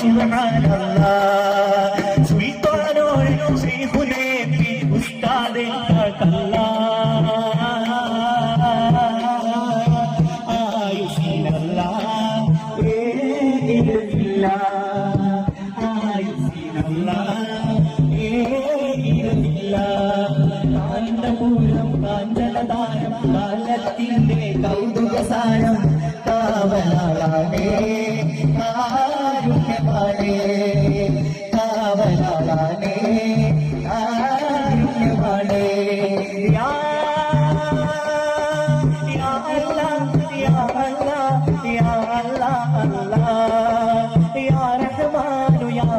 സുബ്ഹാനല്ലാഹ് സുൽത്താനോട് ശൈഖുനേ P ഉസ്താദേ കാഞ്ചനദാനം കാലത്തിന്റെ കൗതുകസാരം കാവലാളേ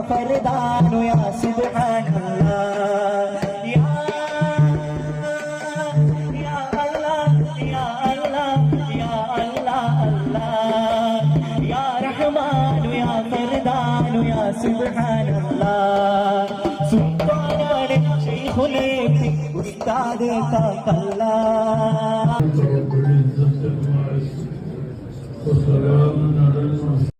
فردان الله يا الله الله يا الله الله يا رحمن يا فردان سبحان الله. மேனி உதித்தாதே தாக்கல்லா والسلام على المرسلين